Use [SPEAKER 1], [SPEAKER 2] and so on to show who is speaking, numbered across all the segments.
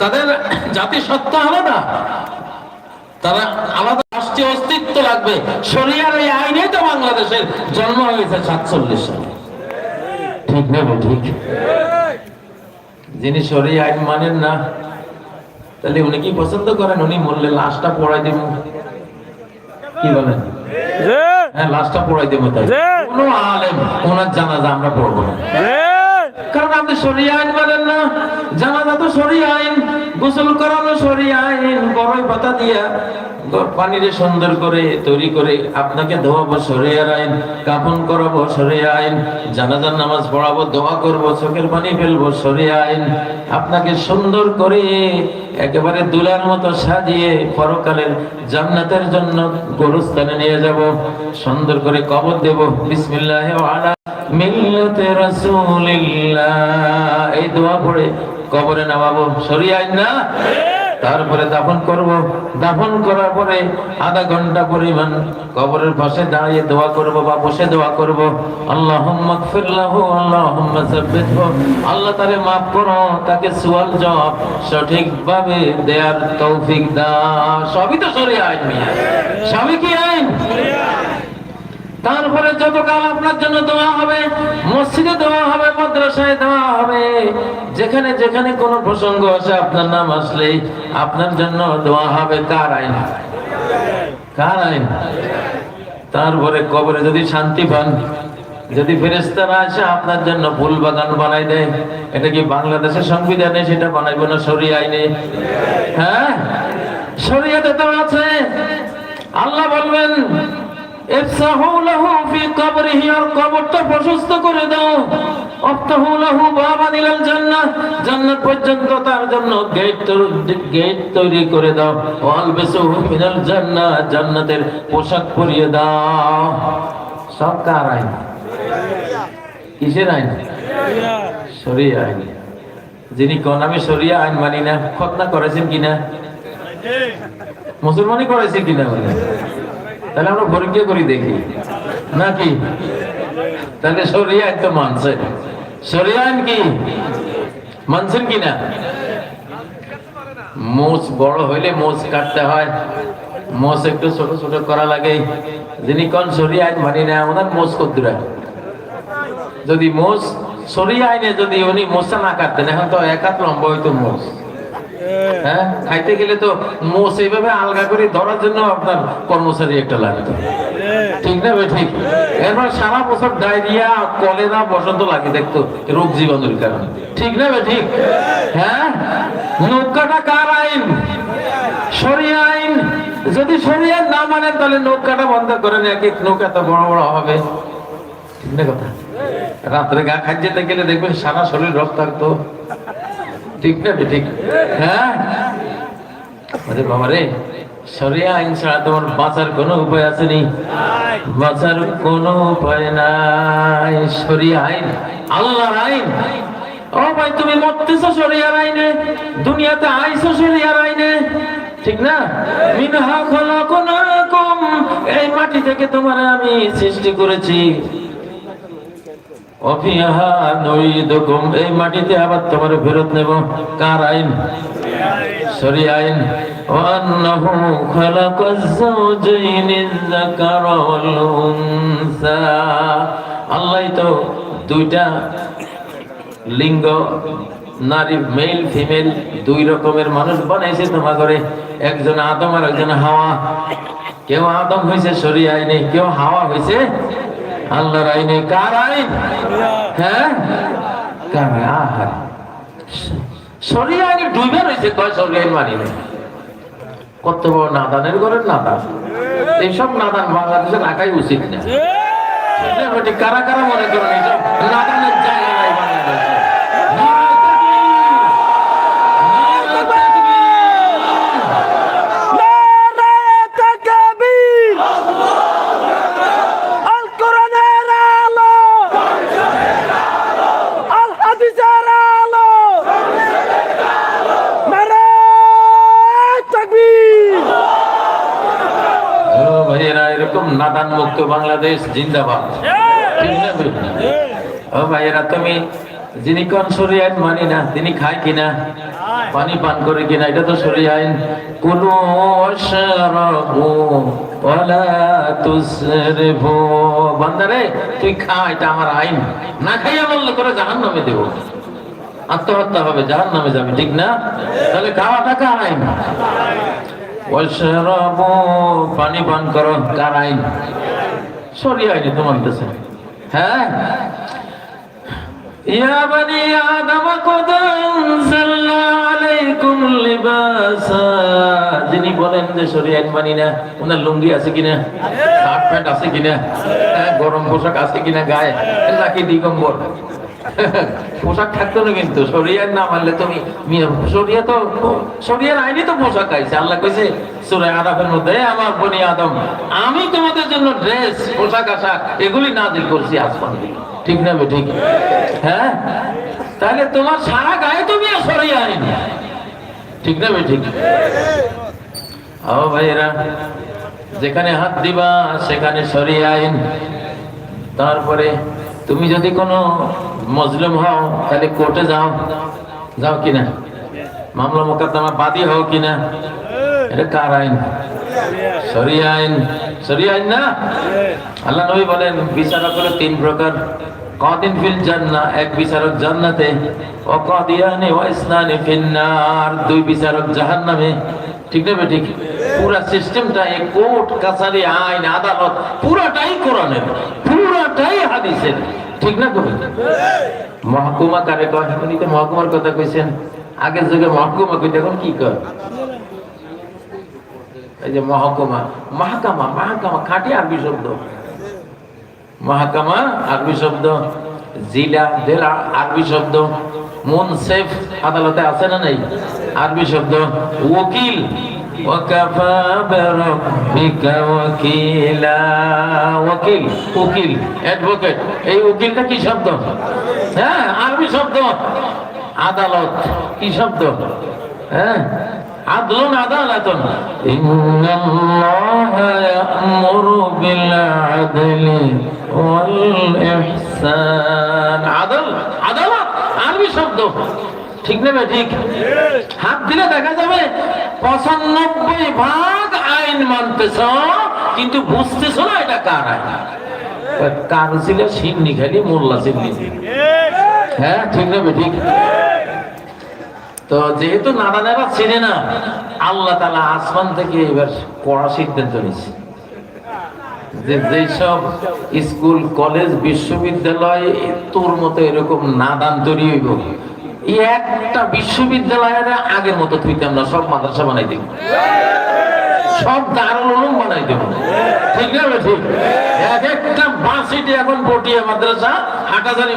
[SPEAKER 1] তাদের জাতি সত্য আলাদা। তারা আলাদা রাষ্ট্রীয় অস্তিত্ব লাগবে শরিয়ার এই আইনে তো বাংলাদেশের জন্ম হয়েছে সাতচল্লিশ সালে। ঠিক নেবে ঠিক? যিনি শরিয়া আইন মানেন না তাহলে উনি কি পছন্দ করেন? উনি মরলে লাশটা পড়াই দিব কি বলেন? হ্যাঁ লাশটা পড়াই দেবো তাই। কোনো আলেম ওনার জানাজা আমরা পড়ব না। কারণ আপনি সরিয়া আইন মানেন না। জানাজা তো সরিয়া আইন। গোসল করানো সরিয়া বড়ই পাতা দিয়া পানিরে সুন্দর করে তৈরি করে আপনাকে ধোয়াবো আইন, কাফন করাবো আইন, জানাজার নামাজ পড়াবো, দোয়া করব, চোখের পানি ফেলব আইন। আপনাকে সুন্দর করে একেবারে দুলার মতো সাজিয়ে পরকালের জান্নাতের জন্য গরুস্থানে নিয়ে যাব, সুন্দর করে কবর দেব। বিসমিল্লাহ মিল্লাতে এই দোয়া পড়ে কবরে নামাবো সরিয়াই না। তারপরে দাফন করব। দাফন করার পরে আধা ঘণ্টা পরিমাণ কবরের পাশে দাঁড়িয়ে দোয়া করব বা বসে দোয়া করব। আল্লাহুম্মা সাব্বিতহু আল্লাহ তারে মাফ করো, তাকে সুয়াল জবাব সঠিকভাবে দেয়ার তৌফিক দাও। সবই তো শরিয়া আইন সবই কি আইন? তারপরে যতকাল আপনার জন্য দেওয়া হবে, মসজিদে দেওয়া হবে, মাদ্রাসায় দেওয়া হবে, যেখানে যেখানে কোনো প্রসঙ্গ আসে, আপনার নাম আসলেই আপনার জন্য দেওয়া হবে কার আইন? কার আইন? তারপরে কবরে যদি শান্তি পান, যদি ফেরেস্তারা আসে, আপনার জন্য ফুল বাগান বানাই দেয়। এটা কি বাংলাদেশের সংবিধানে সেটা বানাইবো না সরি আইনে? হ্যাঁ? শরিয়াতে তো আছে। আল্লাহ বলবেন লাহু প্রশস্ত করে দাও। লাহু পর্যন্ত তার জন্য গেট তৈরি করে দাও। জান্নাতের পোশাক পরিয়ে দাও। সব কার আইন। কিসের আইন? শরিয়া আইন। যিনি কোন, আমি শরিয়া আইন মানি না। খতনা করেছেন কিনা? মুসলমানই করেছে কিনা তাহলে আমরা পরীক্ষা করি দেখি। নাকি? তাহলে আইন তো মানছে। আইন কি? মানছেন মোষ বড় হইলে মোষ কাটতে হয়। মোষ একটু ছোট ছোট করা লাগে। যিনি কোন শরিয়া আইন মানি না, ওনার মোষ কদ্দুরা যদি মোষ শরিয়া আইনে যদি উনি মোষটা না কাটতেন, এখন তো এক হাত লম্বা হইতো মোষ। হ্যাঁ খাইতে গেলে তো মোষ এইভাবে আলগা করে ধরার জন্য আপনার কর্মচারী একটা লাগতো। ঠিক না ঠিক? এরপর সারা বছর ডায়রিয়া, কলেরা বসন্ত লাগে, দেখতো, রোগ জীবাণুর কারণে। ঠিক না ঠিক? হ্যাঁ? নৌকাটা কার আইন? সরিয়া আইন। যদি সরিয়া না মানেন, তাহলে নৌকাটা বন্ধ করেন, এক এক নৌকা তো বড় বড় হবে। ঠিক না কথা? রাত্রে গা খাইতে গেলে দেখবেন সারা শরীর রক্ত থাকতো ঠিক না ঠিক হ্যাঁ? আরে বাবা রে সরিয়া আইন ছাড়া তোমার বাঁচার কোনো উপায় আছে নি? বাঁচার কোনো উপায় নাই সরিয়া আইন, আল্লাহর আইন। ও ভাই, তুমি মরতেছো সরিয়ার আইনে, দুনিয়াতে আইছো সরিয়ার আইনে, ঠিক না? মিনহা খলাকনাকুম এই মাটি থেকে তোমার আমি সৃষ্টি করেছি। এই মাটিতে আবার তোমার ফেরত নেব। কার আইন? সরি আইন। খালাকাজ যাওজাইনিজ যাকারা ওয়াল উনসা আল্লাহ তো দুইটা লিঙ্গ, নারী মেল, ফিমেল, দুই রকমের মানুষ বানাইছে তোমার ঘরে। একজন আদম আর একজন হাওয়া। কেউ আদম হয়েছে সরি আইনে। কেউ হাওয়া হয়েছে আল্লাহর আইনে কার আইন? হ্যাঁ? কার আহার সরিয়া আইনে ডুবে রয়েছে কয় সরিয়া আইন মানি কত বড় নাদানের ঘরের নাদান? এইসব নাদান বাংলাদেশে রাখাই উচিত না। কারা কারা মনে করেন এইসব নাদানের জায়গা নাই বাংলাদেশে নারায় তাকবীর! নারায় তাকবীর!
[SPEAKER 2] নারে তাকবীর আল কোরআনের আলো আল হাদিসের আলো নারে তাকবীর
[SPEAKER 1] ও ভাইয়েরা এরকম নাদান মুক্ত বাংলাদেশ জিন্দাবাদ? ও ভাইয়েরা তুমি যিনি কোন সরি আইন মানি না তিনি খায় কিনা? পানি পান করে কিনা এটা তো সরি আইন। বান্দারে তুই খা এটা আমার আইন। না খাইয়া বললে করে জাহান্নামে দেব। আত্মহত্যা হবে জাহান্নামে যাবে ঠিক না? তাহলে খাওয়াটা কার আইন? পানি পান করো কার আইন? সরি আইনি তো মানতেছে হ্যাঁ يا بني آدم قد أنزلنا عليكم لباسا যিনি বলেন যে শরীর মানি না ওনার লুঙ্গি আছে কিনা শার্ট প্যান্ট আছে কিনা হ্যাঁ, গরম পোশাক আছে কিনা গায়ে নাকি দিগম্বর পোশাক থাকতো না কিন্তু শরিয়ার না মানলে তুমি শরিয়া তো শরিয়ার আইনি তো পোশাক আইছে। আল্লাহ কইছে, সূরা আরাফের মধ্যে আমার বনি আদম, আমি তোমাদের জন্য ড্রেস পোশাক, আশাক, এগুলি নাজিল করছি আসমান ঠিক না ঠিক? হ্যাঁ? তাহলে তোমার সারা গায়ে তুমি শরিয়া আইনি। ঠিক না ঠিক? ও ভাইরা যেখানে হাত দিবা, সেখানে সরিয়ে আইন। তারপরে তুমি যদি কোনো মজলুম হও, তাহলে কোর্টে যাও। যাও কিনা? মামলা মোকদ্দমা বাদী হও কিনা? এটা কার আইন? পুরাটাই কোরআনের, পুরাটাই হাদিসের। ঠিক না কবি মহকুমা কারে কয়? উনি তো মহকুমার কথা কইছেন। আগের যুগে মহকুমা কইতে এখন কি কয়? এই যে মহকুমা, মাহকামা মাহকামা খাঁটি আরবি শব্দ। মহাকামা, আরবি শব্দ। জিলা জেলা আরবি শব্দ। মুনসেফ আদালতে আছে না নাই? আরবি শব্দ। ওকিল ওয়াকাফা বিরাব্বিকা ওয়াকিলা ওকিল উকিল অ্যাডভোকেট এই উকিলটা কি শব্দ হ্যাঁ আরবি শব্দ আদালত কি শব্দ হ্যাঁ عدل عدالة إن الله يأمر بالعدل والإحسان عدل عدالة আরবি শব্দ ঠিক না ঠিক? হাত দিলে দেখা যাবে পঁচানব্বই ভাগ আইন মানতেছ, কিন্তু বুঝতেছ না এটা কার আইন? কার ছিল? সিন্নি খালি, মোল্লা সিন্নি। হ্যাঁ ঠিক না ঠিক? তো যেহেতু নাদানেরা চিনে না, আল্লাহ তালা আসমান থেকে এবার কড়া সিদ্ধান্ত নিচ্ছে যে যেসব স্কুল, কলেজ, বিশ্ববিদ্যালয় তোর মতো এরকম নাদান তৈরি হইব একটা বিশ্ববিদ্যালয়ের আগের মতো থইতাম না সব মাদ্রাসা বানাই দিব। সব দারুল উলুম বানাই দেব। ঠিক না ঠিক এক একটা এখন পটিয়া মাদ্রাসা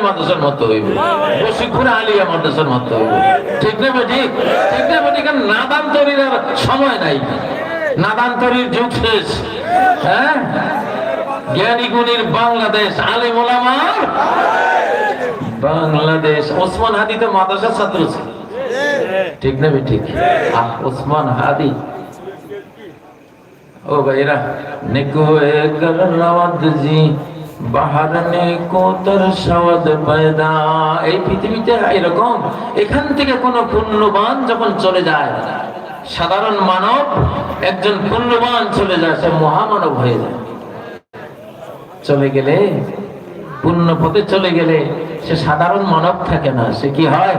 [SPEAKER 1] মাদ্রাসার মতো হইব। বসিকপুর আলিয়া মাদ্রাসার মতো হইব। ঠিক না ঠিক ঠিক না নাদান তৈরির আর সময় নাই। নাদান তৈরির যুগ শেষ। হ্যাঁ? জ্ঞানী গুণীর বাংলাদেশ আলিম ওলামার বাংলাদেশ ওসমান হাদি তো মাদ্রাসার ছাত্র ছিল। হ্যাঁ। ঠিক না ঠিক? হ্যাঁ। আহ ওসমান হাদি। ও ভাইরা নিকো কর নওয়াজ বাহার নেকো তর সওয়াদ পয়দা। এই পৃথিবীতে এরকম এখান থেকে কোন পুণ্যবান যখন চলে যায় সাধারণ মানব একজন পুণ্যবান চলে যায় সে মহামানব হয়ে যায়। চলে গেলে পুণ্য পথে চলে গেলে সে সাধারণ মানব থাকে না। সে কি হয়?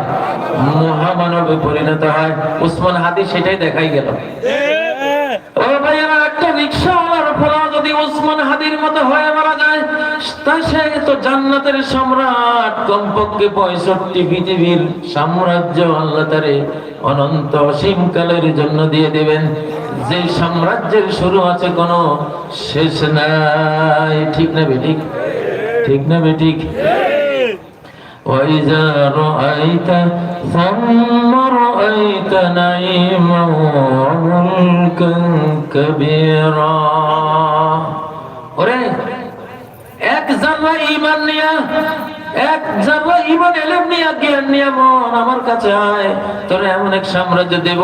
[SPEAKER 1] মহামানবে পরিণত হয়। উসমান হাদি সেটাই দেখাই গেল। একটা যদি হাদির মতো হয়ে মারা যায়, তা সে তো সম্রাট, কমপক্ষে পঁয়ষট্টি সাম্রাজ্য জন্য দিয়ে দেবেন। যে সাম্রাজ্যের শুরু আছে কোনো শেষ নাই। ঠিক না বেঠিক ঠিক না বেঠিক وإذا رأيت ثم رأيت نعيما وملكا كبيرا ওরে এক জাররা ঈমান নিয়া এক জাররা ঈমান এলেম নিয়া জ্ঞান নিয়া মন আমার কাছে আয় তোর এমন এক সাম্রাজ্য দেব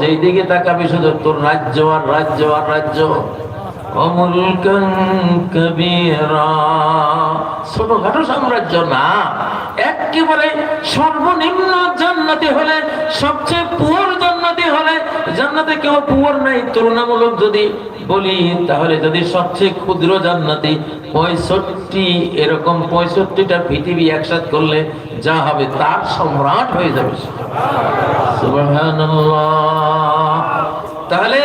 [SPEAKER 1] যেই দিকে তাকাবি শুধু তোর রাজ্য আর রাজ্য আর রাজ্য وملكا كبيرا ছোটখাটো সাম্রাজ্য না একেবারে সর্বনিম্ন জান্নাতি হলে, সবচেয়ে পুয়ার জান্নাতি হলে, জান্নাতে কেউ পুয়ার নাই, তুলনামূলক যদি বলি, তাহলে যদি সবচেয়ে ক্ষুদ্র জান্নাতি পঁয়ষট্টি, এরকম পঁয়ষট্টিটা পৃথিবী একসাথ করলে যা হবে, তার সম্রাট হয়ে যাবে। তাহলে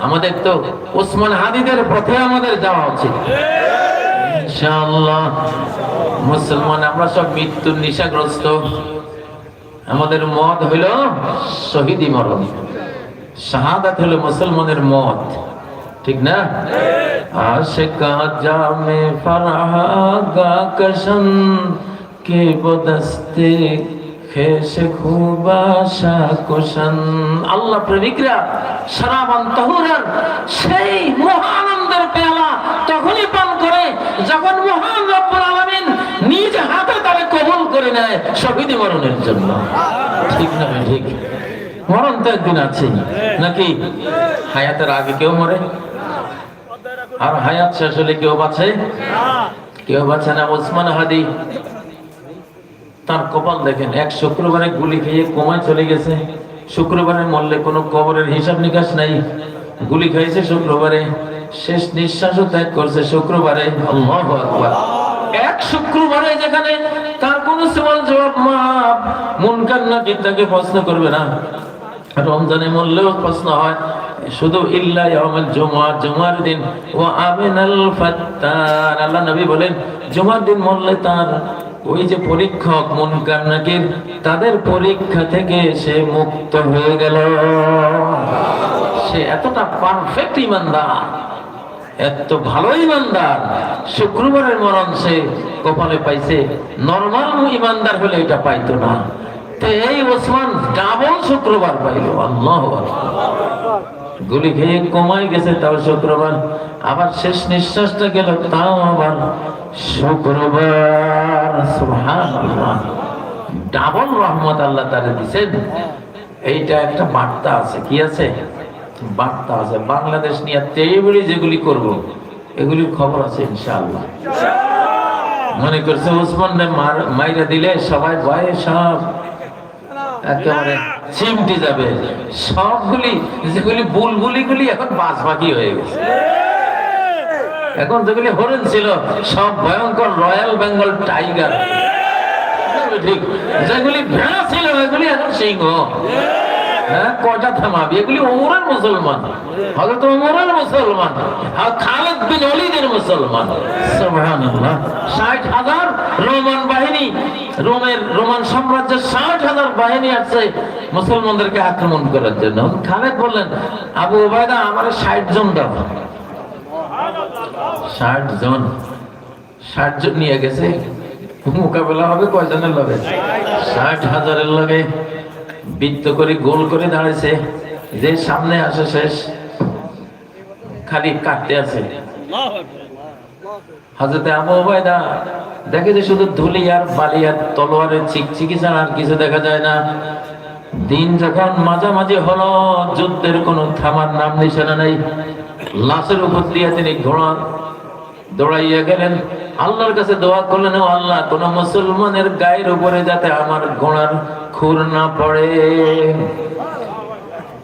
[SPEAKER 1] আমাদের তো ওসমান হাদিদের পথে আমাদের যাওয়া উচিত। ইনশাআল্লাহ। মুসলমান, আমরা সব মৃত্যুর নিশাগ্রস্ত। আমাদের মত হইল শহীদি মরণ। শাহাদাত হলো মুসলমানের মত ঠিক না? আশিকা জামে ফরহাগা কশন, কে বদস্তে খেসে কুশন, আল্লাহ প্রেমিকরা, সারাবান তহুরার সেই মহানন্দের পেয়ালা তখনই পান করে যখন মহান রব্বুল আলামিন নিজ হাতে তারে কবুল করে নেয় শহীদ মরণের জন্য। ঠিক না ঠিক? মরণ তো একদিন আছে নাকি? হায়াতের আগে কেউ মরে? আর হায়াত শেষ হলে কেউ বাঁচে? কেউ বাঁচে না ওসমান হাদি? তার কপাল দেখেন, এক শুক্রবারে গুলি খেয়ে কোমায় চলে গেছে। শুক্রবারে মরলে কোনো কবরের হিসাব নিকাশ নাই। গুলি খাইছে শুক্রবারে, শেষ নিঃশ্বাসও ত্যাগ করছে শুক্রবারে। এক শুক্রবারে যেখানে তার কোনো প্রশ্ন করবে না। প্রশ্ন হয়, শুধু জুমার দিন। আল্লাহ নবী বলেন জুমার দিন মরলে তার ওই যে পরীক্ষক মুনকার নাকির তাদের পরীক্ষা থেকে সে মুক্ত হয়ে গেল। সে এতটা পারফেক্ট ইমানদার, এত ভালো ইমানদার, শুক্রবারের মরণ সে কপালে পাইছে। নর্মাল ইমানদার হলে এটা পাইতো না। তো এই ওসমান ডাবল শুক্রবার পাইল, আল্লাহ গুলি খেয়ে কমাই গেছে তাও শুক্রবার। আবার শেষ নিঃশ্বাসটা গেল তাও আবার। শুক্রবার ডাবল রহমত আল্লাহ তারে দিছেন। এইটা একটা বার্তা আছে কি আছে? বার্তা আছে। বাংলাদেশ নিয়ে তেইবড়ি যেগুলি করব এগুলির খবর আছে ইনশাআল্লাহ। মনে করছে ওসমান মাইরা দিলে সবাই ভয়ে সব একেবারে চিমটি যাবে। সবগুলি, যেগুলি বুলবুলি গুলি এখন বাস বাকি হয়ে গেছে। এখন যেগুলি হরিণ ছিল, সব ভয়ঙ্কর রয়্যাল বেঙ্গল টাইগার। ঠিক, যেগুলি ভেড়া ছিল, এগুলি এখন সিংহ। হ্যাঁ? কটা থামাবি এগুলি ওমরের মুসলমান। হযরত ওমরের মুসলমান। আর খালেদ বিন ওলিদের মুসলমান। সুবহানাল্লাহ। 60 হাজার রোমান বাহিনী, রোমের, রোমান সাম্রাজ্যের 60 হাজার বাহিনী আছে মুসলমানদেরকে আক্রমণ করার জন্য। খালেদ বললেন, আবু ওবায়দা আমার 60 জন দাও। 60 জন। 60 জন নিয়ে গেছে। মোকাবেলা হবে কয়জনের লগে? 60 হাজারের লগে। বৃত্ত করে গোল করে দাঁড়াইছে। যে সামনে আসে শেষ খালি কাটতে আছে। হাজরতে আবু ওবায়দা দেখে যে শুধু ধুলি আর বালি আর তলোয়ারের চিকচিকি ছাড়া আর কিছু দেখা যায় না। দিন যখন মাঝামাঝি হলো, যুদ্ধের কোনো থামার নাম নিশানা নাই। লাশের উপর দিয়ে তিনি ঘোড়া দৌড়াইয়া গেলেন। আল্লাহর কাছে দোয়া করলেন, ও আল্লাহ, কোন মুসলমানের গায়ের উপরে যাতে আমার ঘোড়ার খুর না পড়ে।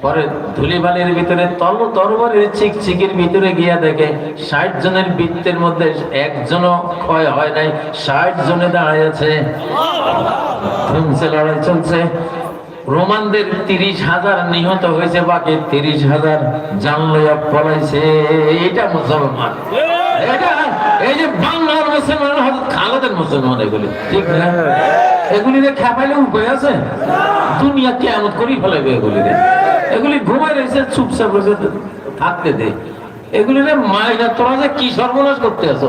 [SPEAKER 1] পরে ধুলিবালির ভিতরে তল তরবারির চিকচিকির ভিতরে গিয়া দেখে ষাট জনের বৃত্তের মধ্যে একজনও ক্ষয় হয় নাই, ষাট জনে দাঁড়ায় লড়াই চলছে। রোমানদের তিরিশ হাজার নিহত হয়েছে, বাকি তিরিশ হাজার জানলইয়া পলাইছে। এটা মুসলমান। এটা এই যে বাংলার মুসলমান খালেদের মুসলমান এগুলি, ঠিক না? এগুলি খেপাইলে উপায় আছে? দুনিয়া কেমন করি ফেলাবে এগুলি এগুলি ঘুমাই রয়েছে, চুপচাপ রয়েছে, থাকতে দে। এগুলি রে মায়েরা তোরা যে কি সর্বনাশ করতে আছো?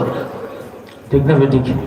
[SPEAKER 1] ঠিক না ঠিক